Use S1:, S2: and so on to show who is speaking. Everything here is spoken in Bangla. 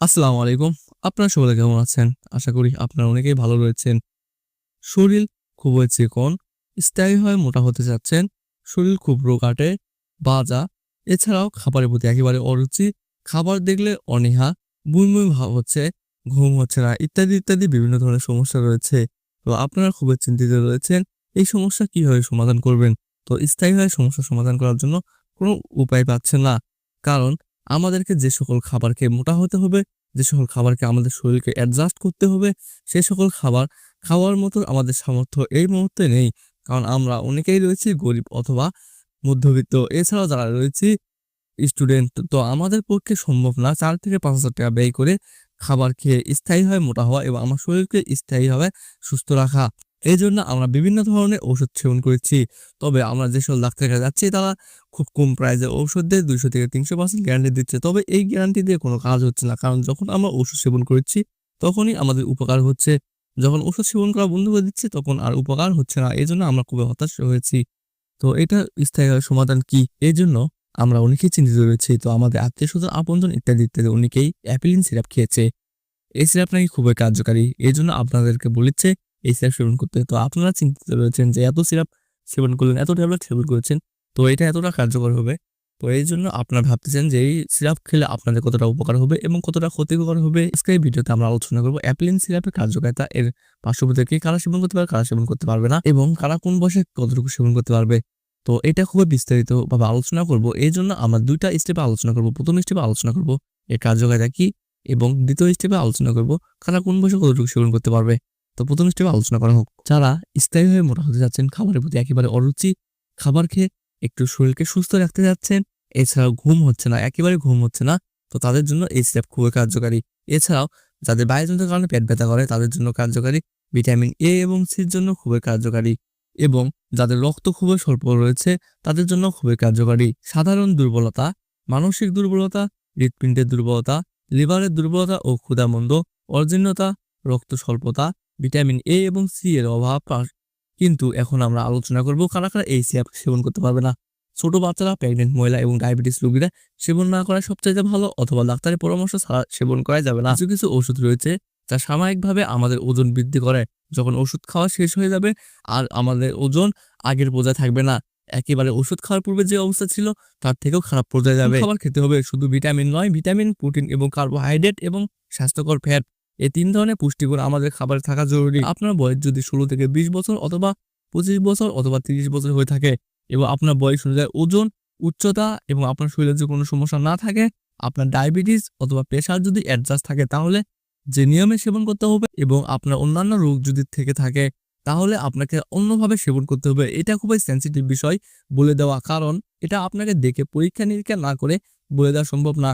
S1: আসসালামু আলাইকুম। আপনারা সবাই কেমন আছেন? আশা করি আপনারা অনেকেই ভালো রয়েছেন। শরীর খুবই চিকন, স্থায়ী হয়ে মোটা হতে যাচ্ছেন। শরীর খুব রোগাটে, বাজা। এছাড়াও খাবারের প্রতি একেবারে অরুচি, খাবার দেখলে অনীহা বুইমুই ভাব হচ্ছে, ঘুম হচ্ছে না, ইত্যাদি ইত্যাদি বিভিন্ন ধরনের সমস্যা রয়েছে। তো আপনারা খুবই চিন্তিত রয়েছেন, এই সমস্যা কীভাবে সমাধান করবেন? তো স্থায়ী হয়ে সমস্যা সমাধান করার জন্য কোনো উপায় পাচ্ছেন না। কারণ আমাদেরকে যে সকল খাবার খেয়ে মোটা হতে হবে, যে সকল খাবারকে আমাদের শরীরকে অ্যাডজাস্ট করতে হবে, সে সকল খাবার খাওয়ার মতো আমাদের সামর্থ্য এই মুহূর্তে নেই। কারণ আমরা অনেকেই রয়েছি গরিব অথবা মধ্যবিত্ত। এছাড়াও যারা রয়েছে স্টুডেন্ট তো আমাদের পক্ষে সম্ভব না চার থেকে পাঁচ হাজার টাকা ব্যয় করে খাবার খেয়ে স্থায়ীভাবে মোটা হওয়া এবং আমার শরীরকে স্থায়ীভাবে সুস্থ রাখা। এই জন্য আমরা বিভিন্ন ধরনের ওষুধ সেবন করেছি। তবে আমরা যেসব ডাক্তারের কাছে যাচ্ছি, তারা খুব কম প্রাইসে ঔষধ দিয়ে, দুইশো থেকে তিনশো পার্সেন্ট গ্যারান্টি দিচ্ছে। তবে এই গ্যারান্টি দিয়ে কোনো কাজ হচ্ছে না। কারণ যখন আমরা ওষুধ সেবন করছি, তখনই আমাদের উপকার হচ্ছে। যখন ওষুধ সেবন করা বন্ধ করে দিচ্ছে, তখন আর উপকার হচ্ছে না। এই জন্য আমরা খুবই হতাশ হয়েছি। তো এটা স্থায়ী সমাধান কি? এই জন্য আমরা অনেকেই চিন্তিত রয়েছি। তো আমাদের আত্মীয় স্বজন আপনজন ইত্যাদি ইত্যাদি অনেকেই অ্যাপিলিন সিরাপ খেয়েছে। এই সিরাপ নাকি খুবই কার্যকারী। এই জন্য আপনাদেরকে বলেছে এই সিরাপ সেবন করতে তো আপনারা চিন্তিত রয়েছেন যে এত সিরাপ সেবন করলেন, এত ট্যাবলেট সেবন করেছেন, তো এটা এতটা কার্যকর হবে? তো এই জন্য আপনারা ভাবতেছেন যে এই সিরাপ খেলে আপনাদের কতটা উপকার হবে এবং কতটা ক্ষতিকর হবে? আজকে এই ভিডিওতে আমরা আলোচনা করব অ্যাপ্লিন সিরাপের কার্যকারিতা, এর পার্শ্ববর্তী কারা সেবন করতে পারবে কারা সেবন করতে পারবে না এবং কারা কোন বয়সে কতটুকু সেবন করতে পারবে? তো এটা খুবই বিস্তারিত ভাবে আলোচনা করব। এই জন্য আমরা দুইটা স্টেপে আলোচনা করব। প্রথম স্টেপে আলোচনা করব এর কার্যকারিতা কি এবং দ্বিতীয় স্টেপে আলোচনা করব কারা কোন বয়সে কতটুকু সেবন করতে পারবে। তো প্রথম স্টেপে আলোচনা করা হোক। যারা স্থায়ী হয়ে মোটা হতে যাচ্ছেন, খাবারের প্রতি একেবারে অরুচি, খাবার খেয়ে একটু শরীরকে সুস্থ রাখতে যাচ্ছেন, এছাড়াও ঘুম হচ্ছে না, একেবারে ঘুম হচ্ছে না, তো তাদের জন্য এই স্টেপ খুবই কার্যকারী। এছাড়াও যাদের বায়ুজনিত কারণে পেট ব্যথা করে, তাদের জন্য কার্যকারী ভিটামিন এ এবং সির জন্য খুবই কার্যকারী। এবং যাদের রক্ত খুবই স্বল্প রয়েছে, তাদের জন্য খুবই কার্যকারী। সাধারণ দুর্বলতা, মানসিক দুর্বলতা, হৃৎপিণ্ডের দুর্বলতা, লিভারের দুর্বলতা ও ক্ষুধামন্দ অর্জীর্ণতা রক্ত স্বল্পতা ভিটামিন এ এবং সি এর অভাব কিন্তু এখন আমরা আলোচনা করব কারা কারা এই সিরাপ সেবন করতে পারবে না। ছোট বাচ্চারা প্রেগনেন্ট মহিলা এবং ডায়াবেটিস রোগীরা সেবন না করা সবচাইতে ভালো অথবা ডাক্তারের পরামর্শ ছাড়া সেবন করা যাবে না। কিছু কিছু ওষুধ রয়েছে যা সাময়িকভাবে আমাদের ওজন বৃদ্ধি করে। যখন ওষুধ খাওয়া শেষ হয়ে যাবে, আর আমাদের ওজন আগের পর্যায়ে থাকবে না, একেবারে ওষুধ খাওয়ার পূর্বে যে অবস্থা ছিল, তার থেকেও খারাপ পর্যায়ে যাবে। খাবার খেতে হবে, শুধু ভিটামিন নয়, ভিটামিন, প্রোটিন এবং কার্বোহাইড্রেট এবং স্বাস্থ্যকর ফ্যাট। এই তিন ধরনের পুষ্টিগুণ আমাদের খাবারে থাকা জরুরি। আপনার বয়স যদি ষোলো থেকে বিশ বছর অথবা পঁচিশ বছর অথবা তিরিশ বছর হয়ে থাকে এবং আপনার বয়স অনুযায়ী ওজন, উচ্চতা এবং আপনার শরীরে যদি কোনো সমস্যা না থাকে, আপনার ডায়াবেটিস অথবা প্রেশার যদি অ্যাডজাস্ট থাকে তাহলে যে নিয়মে সেবন করতে হবে এবং আপনার অন্যান্য রোগ যদি থেকে থাকে তাহলে আপনাকে অন্যভাবে সেবন করতে হবে। এটা খুবই সেন্সিটিভ বিষয় বলে দেওয়া কারণ এটা আপনাকে দেখে পরীক্ষা নিরীক্ষা না করে বলে দেওয়া সম্ভব না।